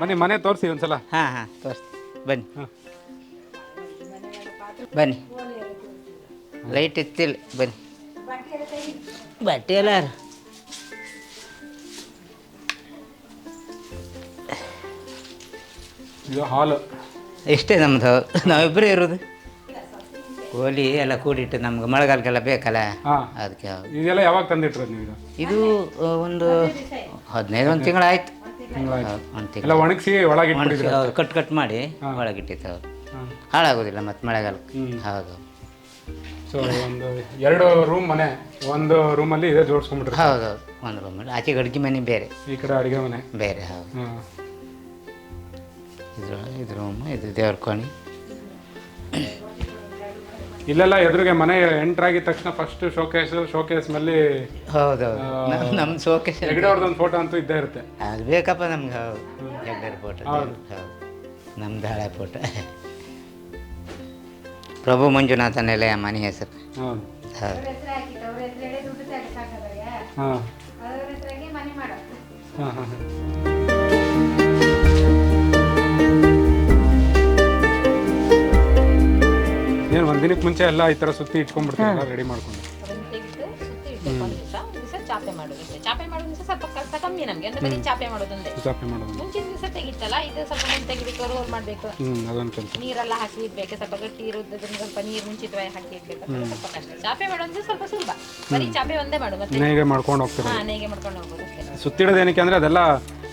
ಬನ್ನಿ ಮನೆ ತೋರಿಸಿ ಒಂದ್ಸಲ. ಹಾಂ ಹಾಂ ತೋರಿಸಿ ಬನ್ನಿ. ಹಾಂ. ಬನ್ನಿ. ಲೈಟ್ ಇತ್ತಿಲ್ಲ. ಬನ್ನಿ. ಬಟ್ಟೆ ಎಲ್ಲ ಇದು ಹಾಲು. ಇಷ್ಟೇ ನಮ್ಮದು ನಾವಿಬ್ಬರೇ ಇರೋದು. ಕೋಳಿ ಎಲ್ಲ ಕೂಡಿಟ್ಟು ನಮ್ಗೆ ಮಳೆಗಾಲಕ್ಕೆಲ್ಲ ಬೇಕಲ್ಲ? ಹಾಂ. ಅದಕ್ಕೆ ಇದೆಲ್ಲ ಯಾವಾಗ ತಂದಿಟ್ರು ನೀವು ಇದು ಇದು ಆ, ಒಂದು ಹದಿನೈದು ಒಂದು ತಿಂಗಳಾಯ್ತು. ತಿಂಗಳಾಯ್ತು ಒಂದು ತಿಂಗಳು. ಎಲ್ಲ ಒಣಗಿಸಿ ಒಳಗೆ ಇಟ್ಬಿಟ್ಟಿದ್ರೆ ಹೌದು ಕಟ್ ಕಟ್ ಮಾಡಿ ಒಳಗಿಟ್ಟಿತ್ತು ಹೌದು. ಹಾಳಾಗೋದಿಲ್ಲ ಮತ್ತೆ ಮಳೆಗಾಲಕ್ಕೆ. ಹೌದು. ಸೊ ಒಂದು ಎರಡು ರೂಮ್ ಮನೆ ಒಂದು ರೂಮಲ್ಲಿ ಇದೇ ಜೋಡಿಸ್ಕೊಂಡ್ಬಿಟ್ರೆ ಹೌದು ಒಂದು ರೂಮಲ್ಲಿ ಆಚೆ ಅಡುಗೆ ಮನೆ ಬೇರೆ. ಈ ಕಡೆ ಅಡುಗೆ ಮನೆ. ಬೇರೆ ಹೌದು. ಹಾಂ. ಇದು ಇದು ರೂಮ್ ಇದು ದೇವ್ರ ಕೋಣೆ. ಇಲ್ಲೆಲ್ಲ ಎದುರಿಗೆ ಮನೆ ಎಂಟರ್ ಆಗಿದ ತಕ್ಷಣ ಫಸ್ಟ್ ಶೋಕೇಸ್ ಶೋಕೇಸ್ ಮೇಲೆ ಹೌದೌದು. ನಮ್ಮ ಶೋಕೇಸ್ ಸೋಕೇಶ್ ಹೆಗಡೆ ಫೋಟೋ ಅಂತೂ ಇದ್ದೇ ಇರುತ್ತೆ. ಅದು ಬೇಕಪ್ಪ ನಮ್ಗೆ ಹೌದು. ಹೆಗ್ಗಡೆ ಫೋಟೋ ಹೌದು. ಹೌದು. ನಮ್ದು ಹಳೆ ಫೋಟೋ ಪ್ರಭು ಮಂಜುನಾಥ ನೆಲೆಯ ಮನೆ ಹೆಸರು. ಹೌದು. ಹೌದು ಹಾಂ. ಹಾಂ ಹಾಂ ಹಾಂ. ದಿನಕ್ಕೆ ಮುಂಚೆ ಎಲ್ಲ ಈ ಥರ ಸುತ್ತಿ ಇಟ್ಕೊಂಡ್ಬಿಡ್ತೀವಿ ರೆಡಿ ಮಾಡ್ಕೊಂಡು. ಅದನ್ನ ತೆಗೆದು ಸುತ್ತಿ ಇಡ್ಬೇಕು ಒಂದು ದಿವಸ ಒಂದು ದಿವಸ ಚಾಪೆ ಮಾಡೋದು ಅಷ್ಟೇ ಚಾಪೆ ಮಾಡೋ ದಿವಸ ಸ್ವಲ್ಪ ಕಷ್ಟ ಕಮ್ಮಿ ನಮಗೆ. ಅಂದ್ರೆ ಬರೀ ಚಾಪೆ ಮಾಡೋದೊಂದೇ ಚಾಪೆ ಮಾಡೋದು. ಮುಂಚಿನ ದಿವಸ ತೆಗಿತಲ್ಲ ಇದು ಸ್ವಲ್ಪ ಮುಂದೆ ತೆಗಿಬೇಕು ರೋಲ್ ಮಾಡಬೇಕು. ಹ್ಞೂ ಅದೊಂದು ಕೆಲಸ. ನೀರೆಲ್ಲ ಹಾಕಿ ಇಡ್ಬೇಕು. ಸ್ವಲ್ಪ ಗಟ್ಟಿ ಸ್ವಲ್ಪ ನೀರು ಮುಂಚಿತವಾಗಿ ಹಾಕಿ ಇಡ್ಬೇಕು. ಅದು ಸ್ವಲ್ಪ ಕಷ್ಟ. ಚಾಪೆ ಮಾಡೋದು ಸ್ವಲ್ಪ ಸುಲಭ. ಬರೀ ಚಾಪೆ ಒಂದೇ ಮಾಡು ಮತ್ತೆ. ನೇಗೆ ಮಾಡ್ಕೊಂಡು ಹೋಗ್ತಾರೆ ಹಾ ನೇಗೆ ಮಾಡ್ಕೊಂಡು ಅಷ್ಟೇ. ಸುತ್ತಿಡೋದು ಏನಕ್ಕೆ ಅಂದರೆ ಅದೆಲ್ಲ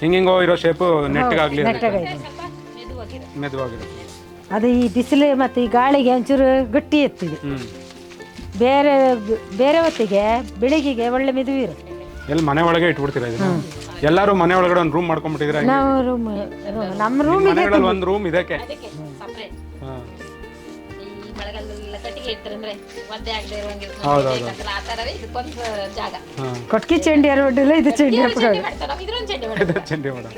ಹಿಂಗಿಂಗೋ ಇರೋ ಶೇಪು ನೆಟ್ಟಿಗಾಗ್ಲಿ ಸ್ವಲ್ಪ ಮೆದುವಾಗಿರುತ್ತೆ. ಮೆದುವಾಗಿರುತ್ತೆ. ಅದು ಈ ಬಿಸಿಲು ಮತ್ತು ಈ ಗಾಳಿಗೆ ಒಂಚೂರು ಗಟ್ಟಿ ಎತ್ತಿದೆ ಬೇರೆ ಬೇರೆ ಹೊತ್ತಿಗೆ ಬೆಳಿಗ್ಗೆಗೆ ಒಳ್ಳೆ ಮೆದುವು ಇರುತ್ತೆ. ಎಲ್ಲಿ ಮನೆ ಒಳಗೆ ಇಟ್ಬಿಡ್ತೀರಾ ಇದನ್ನ? ಎಲ್ಲರೂ ಮನೆ ಒಳಗಡೆ ಒಂದು ರೂಮ್ ಮಾಡ್ಕೊಂಡ್ಬಿಟ್ಟಿದ್ರೆ ನಾವು ರೂಮ್ ನಮ್ಮ ರೂಮ್ ಮನೆಗಳಲ್ಲಿ ಒಂದು ರೂಮ್ ಇದಕ್ಕೆ? ಅದಕ್ಕೆ ಸಪ್ರೇಟ್ ಚಂಡಿ ಈ ಚೆಂಡಿ ಕಟ್ಟಿಗೆ ಚಂಡಿ ಒದ್ದೆ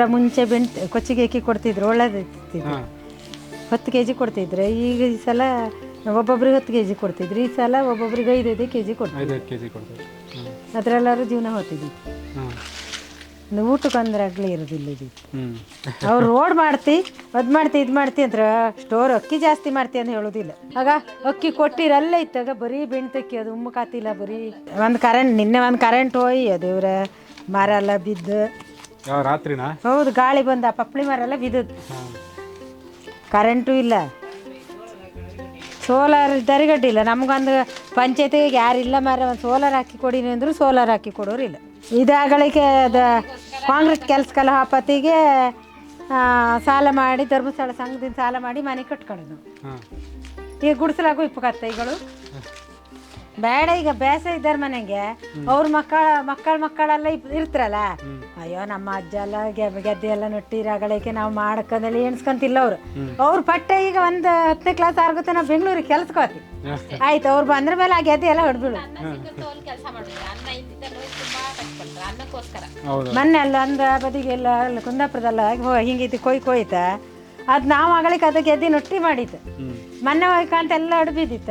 ಸ್ಟೋರ ಮುಂಚೆ ಬೆಂಟ್ ಕೊಚ್ಚಿಗೆ ಅಕ್ಕಿ ಕೊಡ್ತಿದ್ರು ಒಳ್ಳೇದಿತ್ತು ಹತ್ತು ಕೆ ಜಿ ಕೊಡ್ತಿದ್ರು. ಈಗ ಈ ಸಲ ಒಬ್ಬೊಬ್ರಿಗೆ ಹತ್ತು ಕೆ ಜಿ ಕೊಡ್ತಿದ್ರು. ಈ ಸಲ ಒಬ್ಬೊಬ್ರಿಗೆ ಐದು ಕೆ ಜಿ ಕೊಡ್ತಿದ್ರು. ಐದೈದು ಕೆ ಜಿ ಕೊಡ್ತೀವಿ ಹ್ಞೂ ಜೀವನ ಹೋಗ್ತಿದ್ವಿ. ಊಟಕ್ಕೆ ಅಂದ್ರೆ ಆಗ್ಲೇ ಇರೋದಿಲ್ಲ ಇದು. ಅವ್ರು ರೋಡ್ ಮಾಡ್ತಿ ಅದ್ ಮಾಡ್ತಿ ಇದು ಮಾಡ್ತಿ ಅಂದ್ರೆ ಸ್ಟೋರ್ ಅಕ್ಕಿ ಜಾಸ್ತಿ ಮಾಡ್ತಿ ಅಂತ ಹೇಳೋದಿಲ್ಲ. ಆಗ ಅಕ್ಕಿ ಕೊಟ್ಟಿರಲ್ಲ ಇತ್ತಾಗ ಬರೀ ಬೆಣ್ತಕ್ಕಿ ಅದು ಉಮ್ಮಕಾತಿಲ್ಲ ಬರೀ. ಒಂದು ಕರೆಂಟ್ ನಿನ್ನೆ ಒಂದು ಕರೆಂಟ್ ಹೋಯ್ ಅದು ಇವ್ರ ಮರ ಎಲ್ಲ ಬಿದ್ದು ಯಾವ ರಾತ್ರಿನಾ? ಹೌದು ಗಾಳಿ ಬಂದ ಪಪ್ಪಳಿ ಪಪ್ಳಿ ಮರ ಎಲ್ಲ ಬಿದ್ದದ್ದು. ಕರೆಂಟು ಇಲ್ಲ. ಸೋಲಾರ್ ದರಿಗಡ್ಡಿಲ್ಲ ನಮ್ಗೊಂದು ಪಂಚಾಯತಿಗೆ ಯಾರಿಲ್ಲ ಮಾರ ಒಂದು ಸೋಲಾರ್ ಹಾಕಿ ಕೊಡಿ ಅಂದ್ರು ಸೋಲಾರ್ ಹಾಕಿ ಕೊಡೋರಿಲ್ಲ ಇದಾಗಳಿಗೆ ಅದು ಕಾಂಗ್ರೆಸ್ ಕೆಲಸಕ್ಕೆಲ್ಲ ಹಾಪತಿಗೆ ಸಾಲ ಮಾಡಿ ಧರ್ಮಸ್ಥಳ ಸಂಘದಿಂದ ಸಾಲ ಮಾಡಿ ಮನೆ ಕಟ್ಕೊಂಡು ಹಾಂ. ಈಗ ಗುಡಿಸಲಾಗು ಇಪ್ಪತ್ತೈಗಳು ಬೇಡ ಈಗ ಬೇಸ ಇದ್ದಾರೆ ಮನೆಗೆ. ಅವ್ರ ಮಕ್ಕಳ ಮಕ್ಕಳ ಮಕ್ಕಳೆಲ್ಲ ಇಪ್- ಇರ್ತಾರಲ್ಲ? ಅಯ್ಯೋ ನಮ್ಮ ಅಜ್ಜ ಎಲ್ಲ ಗೆ- ಗೆದ್ದೆ ಎಲ್ಲ ನಾವು ಮಾಡ್ಕೊಂಡಲ್ಲಿ ಎಣ್ಸ್ಕೊಂತಿಲ್ಲ ಅವ್ರು. ಅವ್ರ ಪಟ್ಟೆ ಈಗ ಒಂದು ಹತ್ತನೇ ಕ್ಲಾಸ್ ಆರ್ಗುತ್ತೆ ನಾವು ಬೆಂಗಳೂರಿಗೆ ಕೆಲ್ಸಕೋತಿ ಆಯ್ತು ಅವ್ರು ಬಂದ್ರ ಮೇಲೆ ಆ ಗೆದ್ದೆ ಎಲ್ಲ ಹೊಡ್ಬಿಡು. ಅನ್ನ ಸಿಕ್ಕಂತ ಅಲ್ಲಿ ಕೆಲಸ ಮಾಡಿದ್ರೆ ಅನ್ನ ಇದ್ದಿದ್ದನ್ನು ತುಂಬಾ ಕಷ್ಟಪಡ್ತಾರೆ ಅನ್ನಕ್ಕೋಸ್ಕರ. ಹೌದು. ಮೊನ್ನೆ ಅಲ್ಲ ಅಂದ ಬದಿಗೆಲ್ಲ ಅಲ್ಲ ಕುಂದಾಪುರದಲ್ಲ ಹೋಗಿ ಹಿಂಗಿತ್ತು ಕೊಯ್ ಕೊಯ್ತ. ಅದು ನಾವು ಆಗಲಿಕ್ಕೆ ಅದಕ್ಕೆ ಗೆದ್ದೆ ನೊಟ್ಟಿ ಮಾಡಿತ್ತು ಮೊನ್ನೆ ಹೋಯ್ಕಂತ ಎಲ್ಲ ಅಡ್ಬಿದ್ದಿತ್ತ.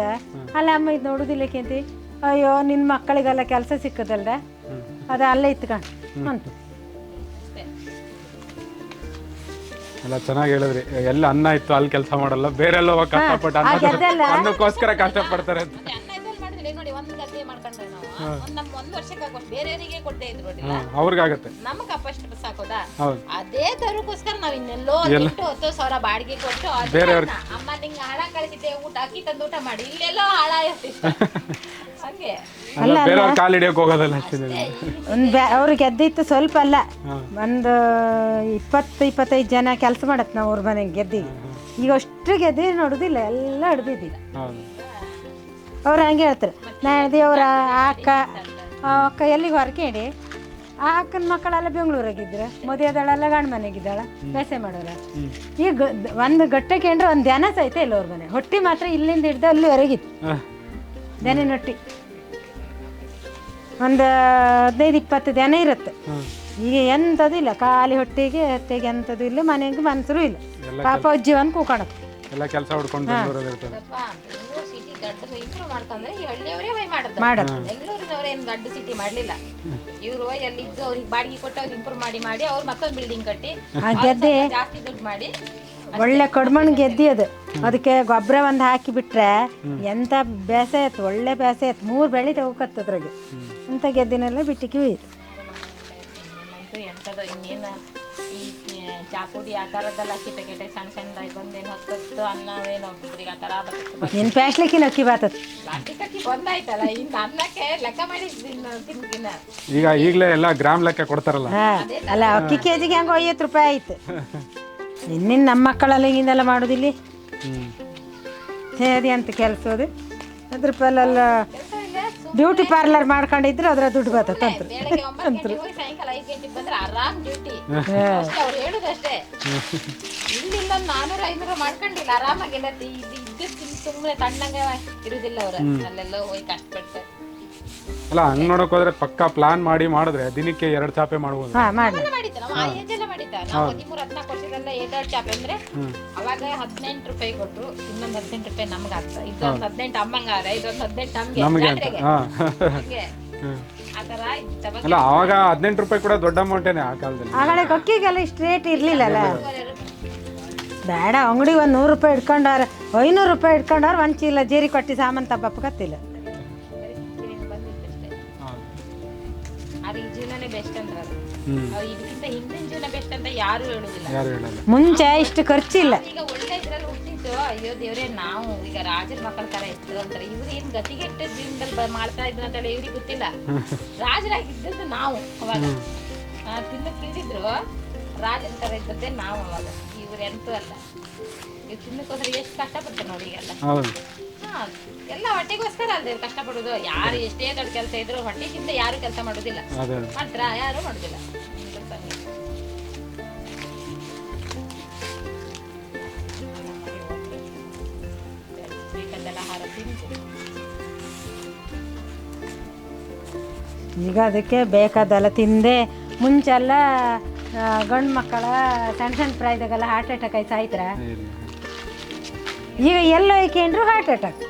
ಅಲ್ಲ ಅಮ್ಮ ಇದು ನೋಡುದಿಲ್ಲಕ್ಕಂತಿ ಅಯ್ಯೋ ನಿನ್ನ ಮಕ್ಕಳಿಗೆಲ್ಲ ಕೆಲಸ ಸಿಕ್ಕದಲ್ದ? ಅದು ಅಲ್ಲೇ ಇತ್ಕೊಂಡು ಅಂತ ಎಲ್ಲ ಚೆನ್ನಾಗಿ ಹೇಳಿದ್ರಿ. ಎಲ್ಲ ಅನ್ನ ಇತ್ತು ಅಲ್ಲಿ ಕೆಲಸ ಮಾಡಲ್ಲ. ಬೇರೆಲ್ಲ ಹೋಗಕ್ಕೆ ಕಷ್ಟಪಟ್ಟು ಅನ್ನಕ್ಕೋಸ್ಕರ ಕಷ್ಟಪಡ್ತಾರೆ ಅಂತ. ನೋಡಿ ಒಂದ್ ಗದ್ದೆ ಮಾಡ್ಕೊಂಡ್ರೆ ನಾವು ಒಂದ್ ನಮ್ ಒಂದ್ ವರ್ಷಕ್ಕೆ ಆಗೋಷ್ಟು ಬೇರೆಯವರಿಗೆ ಕೊಡ್ತೇ ಇದ್ರು ಹಾಂ ಅವ್ರಿಗಾಗತ್ತೆ. ನಮಗ್ ಅಪ್ಪಷ್ಟು ಸಾಕೋದಾ? ಹೌದು. ಅದೇ ತರಕ್ಕೋಸ್ಕರ ನಾವ್ ಇನ್ನೆಲ್ಲೋ ಎಂಟು ಹತ್ತು ಸಾವಿರ ಬಾಡಿಗೆ ಕೊಟ್ಟು ಬೇರೆಯವ್ರಿಗೆ- ಅಮ್ಮ ನಿಂಗೆ ಹಾಳ ಕಳಿಸಿದ್ದೆ ಊಟ ಅಕ್ಕಿ ತಂದು ಊಟ ಮಾಡಿ ಇಲ್ಲೆಲ್ಲೋ ಹಾಳಾಗಿರ್ತಿತ್ತು ಹಂಗೆ. ಅಲ್ಲ ಬೇರೆಯವ್ರ ಕಾಲು ಹಿಡಿಯೋಕೆ ಹೋಗೋದಲ್ಲ ಅಷ್ಟೇ ಒಂದು ಬ್ಯಾ ಅವ್ರು ಗೆದ್ದಿತ್ತು ಸ್ವಲ್ಪ ಅಲ್ಲ. ಒಂದು ಇಪ್ಪತ್ತು ಇಪ್ಪತ್ತೈದು ಜನ ಕೆಲಸ ಮಾಡತ್ ನಾವು ಅವ್ರ ಮನೆಗೆ ಗೆದ್ದಿ ಈಗ ಅಷ್ಟು ಗೆದ್ದಿ ನೋಡುದಿಲ್ಲ ಎಲ್ಲ ಹಿಡ್ದಿದ್ದಿ ಹೌದು. ಅವ್ರು ಹಂಗೆ ಹೇಳ್ತಾರೆ ನಾಳೆ ಅವ್ರ ಆ ಅಕ್ಕ ಆ ಅಕ್ಕ ಎಲ್ಲಿಗೆ ಹೊರಕೇಡಿ ಆ ಅಕ್ಕನ ಮಕ್ಕಳೆಲ್ಲ ಬೆಂಗಳೂರಾಗಿದ್ರು ಮದುವೆದಳೆಲ್ಲ ಗಂಡ ಮನೆಗಿದ್ದಾಳ ಬೇಸೆ ಮಾಡೋರ. ಈಗ ಒಂದು ಗಟ್ಟಕ್ಕೆ ಒಂದು ಧ್ಯಾನ ಸಹಿತ ಇಲ್ಲ ಅವ್ರ ಮನೆ. ಹೊಟ್ಟಿ ಮಾತ್ರ ಇಲ್ಲಿಂದ ಹಿಡ್ದು ಅಲ್ಲಿವರೆಗಿತ್ತು ಹೊರಗಿತ್ತು ದನಿನ ಹೊಟ್ಟಿ. ಒಂದು ಹದಿನೈದು ಇಪ್ಪತ್ತು ದನ ಇರುತ್ತೆ. ಈಗ ಎಂಥದ್ದು ಇಲ್ಲ ಖಾಲಿ ಹೊಟ್ಟೆಗೆ ಹೊಟ್ಟೆಗೆ ಎಂಥದ್ದು ಇಲ್ಲ ಮನೆಗೆ ಮನ್ಸರು ಇಲ್ಲ. ಪಾಪ ಅಜ್ಜಿ ಒಂದು ಕೂಕೊಳತ್ತೆ ಎಲ್ಲ ಕೆಲಸ ಹುಡ್ಕೊಂಡು ಬೆಂಗಳೂರಲ್ಲಿ ಇರ್ತಾರೆ ಸ್ವಲ್ಪ ಸಿಟಿ ದೊಡ್ಡ ಇಂಪ್ರೂವ್ ಮಾಡ್ಕೊಂಡ್ರೆ ಈ ಹಳ್ಳಿಯವರೇ ಹೋಯ್ ಮಾಡೋದು. ಮಾಡೋದು. ಬೆಂಗಳೂರಿನವ್ರು ಏನು ದೊಡ್ಡ ಸಿಟಿ ಮಾಡ್ಲಿಲ್ಲ. ಇವರು ಎಲ್ಲಿದ್ದು ಅವ್ರಿಗೆ ಬಾಡಿಗೆ ಕೊಟ್ಟು ಅವ್ರಿಗೆ ಇಂಪ್ರೂವ್ ಮಾಡಿ ಮಾಡಿ ಅವ್ರು ಮತ್ತೊಂದು ಬಿಲ್ಡಿಂಗ್ ಕಟ್ಟಿ ಆ ಗೆದ್ದೆ ಜಾಸ್ತಿ ದುಡ್ಡು ಮಾಡಿ ಒಳ್ಳೆ ಕಡ್ಮಣ್ ಗೆದ್ದಿ ಅದು. ಅದಕ್ಕೆ ಗೊಬ್ಬರ ಒಂದು ಹಾಕಿ ಬಿಟ್ರೆ ಎಂತ ಬೇಸೆ ಆಯ್ತು ಒಳ್ಳೆ ಬೇಸೆ ಆಯ್ತು. ಮೂರು ಬೆಳೆ ಹೋಗತ್ತೆ ಅದ್ರಾಗೆ. ಇಂಥ ಗೆದ್ದಿನೆಲ್ಲ ಬಿಟ್ಟಿಕ್ಕಿ ಹೋಯ್ತು ಈ ಆ, ಚಾಪುಡಿ ಆ ಥರದ್ದೆಲ್ಲ ಕಿಟೆ ಕಿಟೆ ಸಣ್ಣ ಸಣ್ಣದಾಗಿ ಬಂದೇನು ಹೊತ್ತು ಅನ್ನ ಏನು ಒಬ್ಬರಿಗೆ ಆ ಥರ ಬರ್ತದೆ ನಿನ್ನ ಪ್ಯಾಸ್ಲಿಕ್ಕಿನ ಅಕ್ಕಿ ಬಾತತ್ ಪ್ಲಾಸ್ಟಿಕ್ ಅಕ್ಕಿ ಬಂದಾಯ್ತಲ್ಲ ಇನ್ನು ಅನ್ನಕ್ಕೆ ಲೆಕ್ಕ ಮಾಡಿ ತಿನ್ಗಿನ ಈಗ ಈಗಲೇ ಎಲ್ಲ ಗ್ರಾಮ್ ಲೆಕ್ಕ ಕೊಡ್ತಾರಲ್ಲ. ಹಾ ಅಲ್ಲ ಅಕ್ಕಿ ಕೆ ಜಿಗೆ ಹೆಂಗೆ ಐವತ್ತು ರೂಪಾಯಿ ಆಯ್ತು. ಇನ್ನಿನ್ ನಮ್ಮ ಮಕ್ಕಳೆಲ್ಲ ಹಿಂಗಿಂದೆಲ್ಲ ಮಾಡೋದಿಲ್ಲಿ? ಹ್ಞೂ ಹೇದಿ ಅಂತ ಕೆಲಸ ಅದು ಅದ್ರ ಪಲ್ಲೆಲ್ಲ ಬ್ಯೂಟಿ ಪಾರ್ಲರ್ ಮಾಡ್ಕೊಂಡಿದ್ರೆ ಅದ್ರ ದುಡ್ಡು ಬರ್ತದೆ. ಅಂತ ಬೆಳಗ್ಗೆ ಒಂಬತ್ತು ಗಂಟೆಗೆ ಹೋಗಿ ಸಾಯಂಕಾಲ ಐದು ಗಂಟೆಗೆ ಬಂದ್ರೆ ಆರಾಮ್ ಡ್ಯೂಟಿ ಅಷ್ಟೇ ಅವ್ರು ಹೇಳುದಷ್ಟೇ. ಇಲ್ಲಿಂದ ಒಂದು ನಾನೂರ ಐನೂರ ಮಾಡ್ಕೊಂಡಿಲ್ಲ. ಆರಾಮಾಗಿಲ್ಲ ಇದು ಇದ್ದು ಸುಮ್ಮನೆ ತಣ್ಣಗೆ ಇರುದಿಲ್ಲ ಅವ್ರು. ಅಲ್ಲೆಲ್ಲ ಹೋಗಿ ಕಷ್ಟಪಟ್ಟು. ಅಲ್ಲ ಹಂಗ್ ನೋಡಕ್ ಹೋದ್ರೆ ಪಕ್ಕಾ ಪ್ಲಾನ್ ಮಾಡಿ ಮಾಡಿದ್ರೆ ದಿನಕ್ಕೆ ಎರಡ್ ಚಾಪೆ ಮಾಡ್ಬೋದು. ಹಾಂ ಮಾಡಿ ನಾವು ಆ ಏಜ್ ಎಲ್ಲ ನಾವು ಹದಿಮೂರು ಹದಿನಾಲ್ಕು ವರ್ಷದಲ್ಲ ಚಾಪ್ ಅಂದ್ರೆ ಅವಾಗ ಹದಿನೆಂಟು ರೂಪಾಯಿ ಕೊಟ್ರು ಇನ್ನೊಂದು ಹದಿನೆಂಟು ರೂಪಾಯಿ ನಮ್ಗೆ ಆಗ್ತಾ. ಇದೊಂದು ಹದಿನೆಂಟು ಅಮ್ಮಂಗಾರ ಇದೊಂದು ಹದಿನೆಂಟು ನಮ್ಗೆ. ನಮಗೆ ಅಂತ. ಜಾತ್ರೆಗೆ. ಹಾಂ. ಹಂಗೆ. ಆ ಅಲ್ಲ ಅವಾಗ ಹದಿನೆಂಟು ರೂಪಾಯಿ ಕೂಡ ದೊಡ್ಡ ಅಮೌಂಟೇನೆ ಆ ಕಾಲದಲ್ಲಿ. ಆಗಳೇ ಅಕ್ಕಿಗೆಲ್ಲ ಇಷ್ಟು ರೇಟ್ ಇರಲಿಲ್ಲಲ್ಲ? ಬೇಡ ಅಂಗಡಿ ಒಂದು ನೂರು ರೂಪಾಯಿ ಇಟ್ಕೊಂಡಾರ ಐನೂರು ರೂಪಾಯಿ ಇಟ್ಕೊಂಡಾರ ಒಂದು ಚೀಲ ಜೇರಿ ಕೊಟ್ಟು ಸಾಮಾನು ಜೀವನನೇ ಬೆಸ್ಟ್ ಅಂದ್ರೆ ಅದು ಅಂತ ಯಾರು ಹೇಳುದಿಲ್ಲ. ಯಾರು ಹೇಳಲ್ಲ ಮುಂಚೆ ಇಷ್ಟು ಖರ್ಚಿಲ್ಲ. ಈಗ ಒಳ್ಳೆ ಇದ್ರಲ್ಲಿ ಹುಟ್ಟಿದ್ದು ಅಯ್ಯೋ ದೇವ್ರೆ ನಾವು ಈಗ ರಾಜರ ಮಕ್ಕಳ ತರ ಇತ್ತು ಅಂತಾರೆ. ಇವ್ರು ಏನ್ ಗತಿಗೆಟ್ಟ ಜೀವನದಲ್ಲಿ ಮಾಡ್ತಾ ಇದ್ರು ಅಂತ ಹೇಳಿ ಇವ್ರಿಗೆ ಗೊತ್ತಿಲ್ಲ. ರಾಜರಾಗಿದ್ದದ್ದು ನಾವು ಅವಾಗ. ಆ, ತಿನ್ನಕ್ ಇಳಿದಿದ್ರು ರಾಜರ ತರ ಇದ್ದದ್ದೇ ನಾವು ಅವಾಗ. ಇವ್ರ ಎಂತೂ ಅಲ್ಲ. ಇವ್ರು ತಿನ್ನಕ್ಕೋಸ್ಕರ ಎಷ್ಟು ಕಷ್ಟಪಡ್ತಾರೆ ನೋಡಿ ಈಗೆಲ್ಲ. ಹೌದು. ಹಾ ಎಲ್ಲ ಹೊಟ್ಟೆಗೋಸ್ಕರ ಅಲ್ದೇ ಕಷ್ಟ ಕಷ್ಟಪಡೋದು. ಯಾರು ಎಷ್ಟೇ ದೊಡ್ಡ ಕೆಲಸ ಇದ್ರು ಹೊಟ್ಟೆಗಿಂತ ಯಾರು ಕೆಲಸ ಮಾಡೋದಿಲ್ಲ. ಅದೇ. ಮಾಡ್ತಾರಾ? ಯಾರು ಮಾಡೋದಿಲ್ಲ. ಈಗ ಅದಕ್ಕೆ ಬೇಕಾದೆಲ್ಲ ತಿಂದೆ. ಮುಂಚೆಲ್ಲ ಗಂಡು ಮಕ್ಕಳ ಸಣ್ಣ ಸಣ್ಣ ಪ್ರಾಯದಾಗೆಲ್ಲ ಹಾರ್ಟ್ ಅಟ್ಯಾಕ್ ಆಯ್ತು ಸಾಯ್ತರ? ಈಗ ಎಲ್ಲ ಹಾರ್ಟ್ ಅಟ್ಯಾಕ್